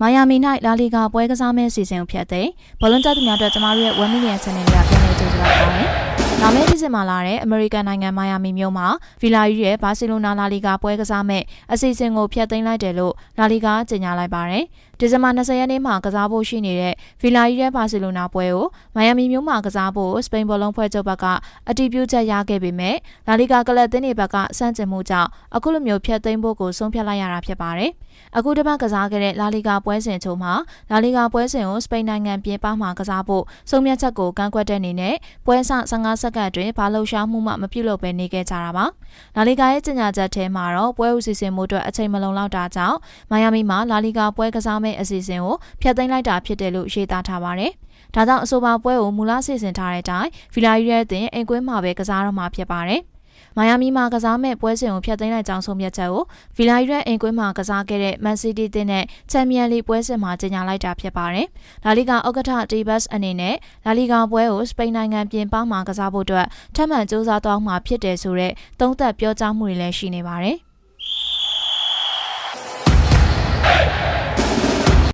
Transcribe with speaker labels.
Speaker 1: မိုင်ယာမီ၌လာလီဂါပွဲကစားမယ့်စီစဉ်ကိုဖျက်သိမ်းဘောလုံးကျသူများအတွက်ကျမတို့ရဲ့1 million channel တွေကပြန်လည်ကြိုဆိုလိုက်ပါတယ်။နောက်မယ့်စီစဉ်မှာလာတဲ့အမေရိကန်နိုင်ငံမိုင်ယာမီမြို့မှာဗီလာယူရဲ့ဘာစီလိုနာလာလီဂါပွဲကစားမယ့်အစီအစဉ်ကိုဖျက်သိမ်းလိုက်တယ်လို့လာလီဂါကြေညာလိုက်ပါတယ်။ ဒီဇင်ဘာ20ရက်နေ့မှာကစားဖို့ရှိနေတဲ့ဗီလာယူရဲ့ဘာစီလိုနာပွဲကိုမိုင်ယာမီမြို့မှာကစားဖို့စပိန်ဘောလုံးဖွဲ့ချုပ်ဘက်ကအတည်ပြုချက်ရခဲ့ပေမဲ့လာလီဂါကလပ်တင်းတွေဘက်ကစန့်ကျင်မှုကြောင့်အခုလိုမျိုးဖျက်သိမ်းဖို့ကိုဆုံးဖြတ်လိုက်ရတာဖြစ်ပါတယ်။အခုတစ်ပတ်ကစားခဲ့တဲ့လာလီဂါပွဲစဉ်ချို့မှာလာလီဂါပွဲစဉ်ကိုစပိန်နိုင်ငံပြင်ပမှာကစားဖို့ဆုံးဖြတ်ချက်ကိုကန့်ကွက်တဲ့အနေနဲ့ပွဲစ15စက္ကန့်အတွင်းဘာလှုပ်ရှားမှုမှမပြုလုပ်ဘဲနေခဲ့ကြတာပါ။လာလီဂါရဲ့ကြေညာချက်ထဲမှာတော့ပွဲဦးစီစဉ်မှုအတွက်အချိန်မလုံလောက်တာကြောင့်မိုင်ယာမီမှာလာလီဂါပွဲကစားမယ့်အစီအစဉ်ကိုဖျက်သိမ်းလိုက်တာဖြစ်တယ်လို့ရေးသားထားပါတယ်။ဒါကြောင့်အဆိုပါပွဲကိုမူလစီစဉ်ထားတဲ့အတိုင်းဗီလာရီရဲ့အသင်းအိမ်ကွင်းမှာပဲကစားတော့မှာဖြစ်ပါတယ်။မိုင်ယာမီမှာကစားမဲ့ပွဲစဉ်ကိုဖျက်သိမ်းလိုက်ကြောင်းဆုံးဖြတ်ချက်ကိုဗီလာရီရဲ့အိမ်ကွင်းမှာကစားခဲ့တဲ့မန်စီးတီးတင်းနဲ့ချန်ပီယံလိပွဲစဉ်မှာကြေညာလိုက်တာဖြစ်ပါတယ်။လာလီဂါဥက္ကဋ္ဌတီဘတ်အနေနဲ့လာလီဂါပွဲကိုစပိန်နိုင်ငံပြင်ပမှာကစားဖို့အတွက်ထပ်မံစူးစမ်းသွားမှာဖြစ်တယ်ဆိုတဲ့သုံးသပ်ပြောကြားမှုတွေလည်းရှိနေပါတယ်။